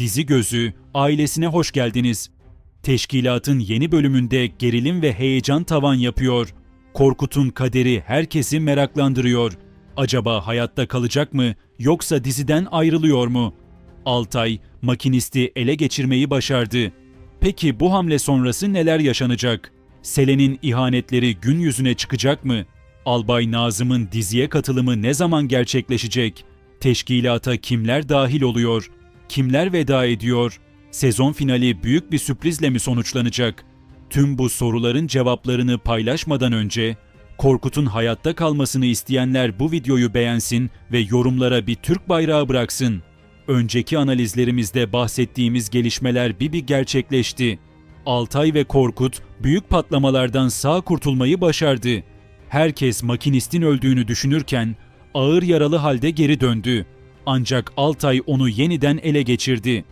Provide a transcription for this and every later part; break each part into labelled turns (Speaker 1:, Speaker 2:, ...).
Speaker 1: Dizi Gözü ailesine hoş geldiniz. Teşkilatın yeni bölümünde gerilim ve heyecan tavan yapıyor. Korkut'un kaderi herkesi meraklandırıyor. Acaba hayatta kalacak mı yoksa diziden ayrılıyor mu? Altay makinisti ele geçirmeyi başardı. Peki bu hamle sonrası neler yaşanacak? Selen'in ihanetleri gün yüzüne çıkacak mı? Albay Nazım'ın diziye katılımı ne zaman gerçekleşecek? Teşkilata kimler dahil oluyor? Kimler veda ediyor? Sezon finali büyük bir sürprizle mi sonuçlanacak? Tüm bu soruların cevaplarını paylaşmadan önce Korkut'un hayatta kalmasını isteyenler bu videoyu beğensin ve yorumlara bir Türk bayrağı bıraksın. Önceki analizlerimizde bahsettiğimiz gelişmeler bir bir gerçekleşti. Altay ve Korkut büyük patlamalardan sağ kurtulmayı başardı. Herkes makinistin öldüğünü düşünürken ağır yaralı halde geri döndü. Ancak Altay onu yeniden ele geçirdi.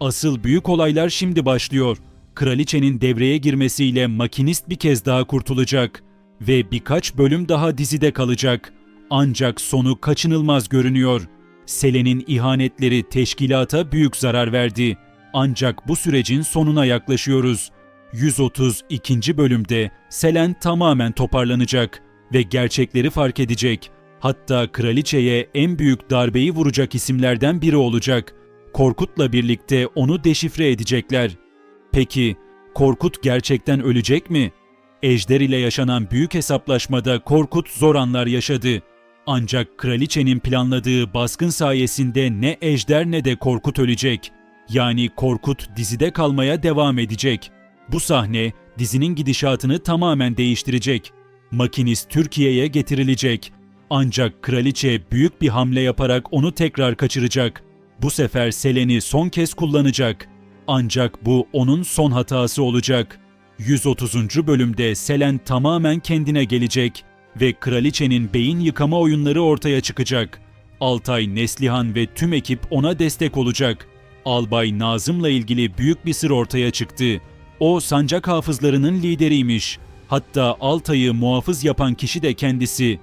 Speaker 1: Asıl büyük olaylar şimdi başlıyor. Kraliçenin devreye girmesiyle makinist bir kez daha kurtulacak ve birkaç bölüm daha dizide kalacak. Ancak sonu kaçınılmaz görünüyor. Selen'in ihanetleri teşkilata büyük zarar verdi. Ancak bu sürecin sonuna yaklaşıyoruz. 132. bölümde Selen tamamen toparlanacak ve gerçekleri fark edecek. Hatta kraliçeye en büyük darbeyi vuracak isimlerden biri olacak. Korkut'la birlikte onu deşifre edecekler. Peki Korkut gerçekten ölecek mi? Ejder ile yaşanan büyük hesaplaşmada Korkut zor anlar yaşadı. Ancak kraliçenin planladığı baskın sayesinde ne Ejder ne de Korkut ölecek. Yani Korkut dizide kalmaya devam edecek. Bu sahne dizinin gidişatını tamamen değiştirecek. Makinist Türkiye'ye getirilecek. Ancak kraliçe büyük bir hamle yaparak onu tekrar kaçıracak. Bu sefer Selen'i son kez kullanacak. Ancak bu onun son hatası olacak. 130. bölümde Selen tamamen kendine gelecek ve kraliçenin beyin yıkama oyunları ortaya çıkacak. Altay, Neslihan ve tüm ekip ona destek olacak. Albay Nazım'la ilgili büyük bir sır ortaya çıktı. O sancak hafızlarının lideriymiş. Hatta Altay'ı muhafız yapan kişi de kendisi.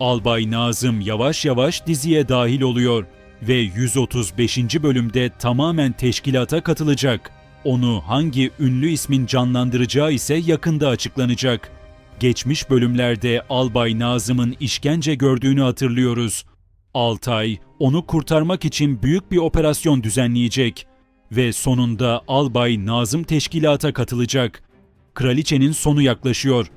Speaker 1: Albay Nazım yavaş yavaş diziye dahil oluyor ve 135. bölümde tamamen teşkilata katılacak. Onu hangi ünlü ismin canlandıracağı ise yakında açıklanacak. Geçmiş bölümlerde Albay Nazım'ın işkence gördüğünü hatırlıyoruz. Altay onu kurtarmak için büyük bir operasyon düzenleyecek ve sonunda Albay Nazım teşkilata katılacak. Kraliçenin sonu yaklaşıyor.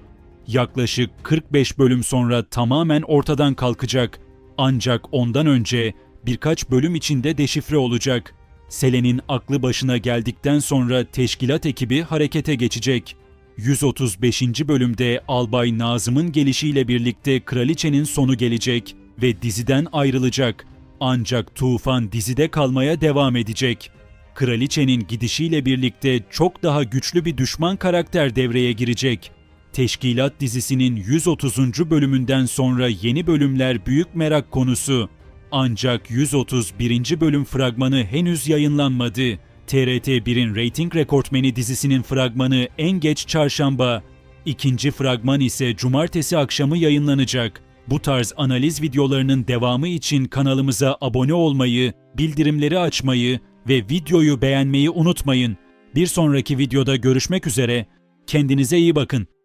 Speaker 1: Yaklaşık 45 bölüm sonra tamamen ortadan kalkacak. Ancak ondan önce birkaç bölüm içinde deşifre olacak. Selen'in aklı başına geldikten sonra teşkilat ekibi harekete geçecek. 135. bölümde Albay Nazım'ın gelişiyle birlikte kraliçenin sonu gelecek ve diziden ayrılacak. Ancak Tufan dizide kalmaya devam edecek. Kraliçenin gidişiyle birlikte çok daha güçlü bir düşman karakter devreye girecek. Teşkilat dizisinin 130. bölümünden sonra yeni bölümler büyük merak konusu. Ancak 131. bölüm fragmanı henüz yayınlanmadı. TRT 1'in reyting rekortmeni dizisinin fragmanı en geç çarşamba, ikinci fragman ise cumartesi akşamı yayınlanacak. Bu tarz analiz videolarının devamı için kanalımıza abone olmayı, bildirimleri açmayı ve videoyu beğenmeyi unutmayın. Bir sonraki videoda görüşmek üzere. Kendinize iyi bakın.